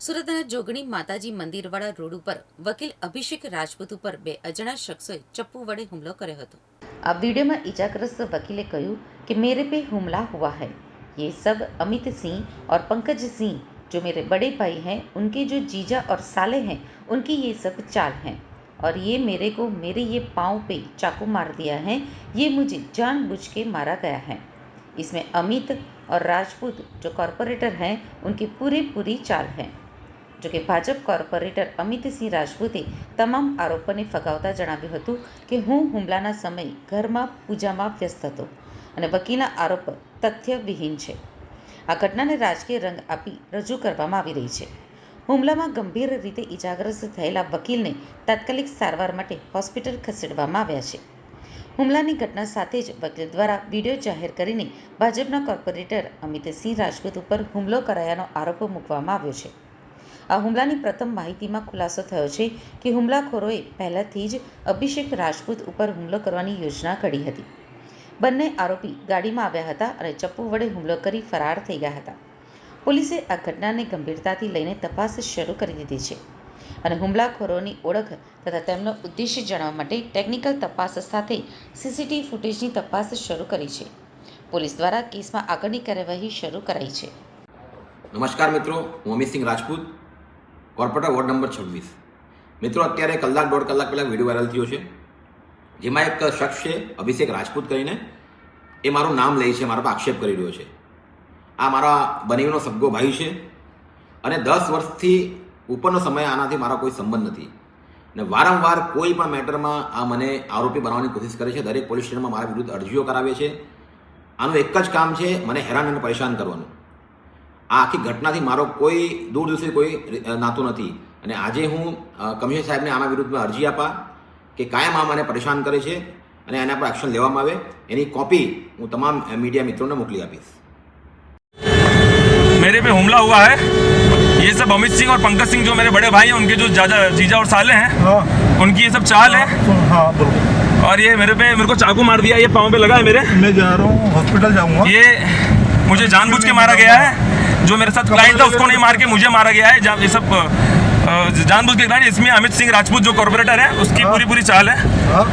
સુરતના જોગણી માતાજી મંદિરવાળા રોડ ઉપર વકીલ અભિષેક રાજપૂત ઉપર બે અજાણ્યા શખ્સોએ ચપ્પુ વડે હુમલો કર્યો હતો આ वीडियो इजाग्रस्त वकीले કહ્યું कि मेरे पे हुमला हुआ है ये सब अमित सिंह और पंकज सिंह जो मेरे बड़े भाई हैं उनके जो जीजा और साले हैं उनकी ये सब चाल हैं और ये मेरे को मेरे ये पाँव पे चाकू मार दिया है ये मुझे जानबूझ के मारा गया है इसमें अमित और राजपूत जो कॉरपोरेटर हैं उनकी पूरी पूरी चाल है જો કે ભાજપ કોર્પોરેટર અમિતસિંહ રાજપૂતે તમામ આરોપોને ફગાવતા જણાવ્યું હતું કે હું હુમલાના સમયે ઘરમાં પૂજામાં વ્યસ્ત હતો અને વકીલના આરોપ તથ્યવિહીન છે. આ ઘટનાને રાજકીય રંગ આપી રજૂ કરવામાં આવી રહી છે. હુમલામાં ગંભીર રીતે ઇજાગ્રસ્ત થયેલા વકીલને તાત્કાલિક સારવાર માટે હોસ્પિટલ ખસેડવામાં આવ્યા છે. હુમલાની ઘટના સાથે જ વકીલ દ્વારા વીડિયો જાહેર કરીને ભાજપના કોર્પોરેટર અમિતસિંહ રાજપૂત ઉપર હુમલો કરાયાનો આરોપ મૂકવામાં આવ્યો છે. આ હુમલાની પ્રથમ માહિતીમાં ખુલાસો થયો છે કે હુમલાખોરોએ પહેલાથી જ અભિષેક રાજપૂત ઉપર હુમલો કરવાની યોજના ઘડી હતી. બંને આરોપી ગાડીમાં આવ્યા હતા અને ચપ્પુ વડે હુમલો કરી ફરાર થઈ ગયા હતા. પોલીસે આ ઘટનાને ગંભીરતાથી લઈને તપાસ શરૂ કરી દીધી છે અને હુમલાખોરોની ઓળખ તથા તેમનો ઉદ્દેશ્ય જાણવા માટે ટેકનિકલ તપાસ સાથે સીસીટીવી ફૂટેજની તપાસ શરૂ કરી છે. પોલીસ દ્વારા કેસમાં આગળની કાર્યવાહી શરૂ કરાઈ છે. નમસ્કાર મિત્રો, હું Amitsinh Rajput. Corporator ward number છવ્વીસ. મિત્રો, અત્યારે કલાક દોઢ કલાક પહેલાં વીડિયો વાયરલ થયો છે. જેમાં એક શખ્સ છે, અભિષેક રાજપૂત કરીને. એ મારું નામ લે છે, મારા પર આક્ષેપ કરી રહ્યો છે. આ મારા બનેવીનો સગો ભાઈ છે. અને દસ વર્ષથી ઉપરનો સમય આનાથી મારા કોઈ સંબંધ નથી. ને વારંવાર કોઈ પણ મેટરમાં આ મને આરોપી બનાવવાની કોશિશ કરે છે. દરેક પોલીસ સ્ટેશનમાં મારા વિરુદ્ધ અરજીઓ કરાવે છે. આનું એક જ કામ છે, મને હેરાન અને પરેશાન કરવાનું. આ આખી ઘટનાથી મારો કોઈ દૂર દૂરથી કોઈ નાતું નથી અને આજે હું અ, કમિશનર સાહેબને આના વિરુદ્ધમાં અરજી આપા કે કાયમ આ મને પરેશાન કરે છે અને એના પર એક્શન લેવામાં આવે એની કોપી હું તમામ મીડિયા મિત્રોને મોકલી આપીશ मेरे पे हमला हुआ है ये सब अमित सिंह और पंकज सिंह जो मेरे बड़े भाई हैं उनके जो जाजा जीजा और साले हैं हाँ उनकी ये सब चाल है सुन- हाँ बोलो और ये मेरे पे मेरे को चाकू मार दिया ये पाँव पे लगा है मेरे मैं जा रहा हूँ हॉस्पिटल जाऊँगा ये मुझे जानबूझ के मारा गया है जो मेरे साथ क्लाइंट था उसको नहीं मार के मुझे मारा गया है जा- ये सब अ, अ, जानबूझ के क्लाइंट इसमें अमित सिंह राजपूत जो कॉर्पोरेटर है उसकी हाँ। पूरी पूरी चाल है हाँ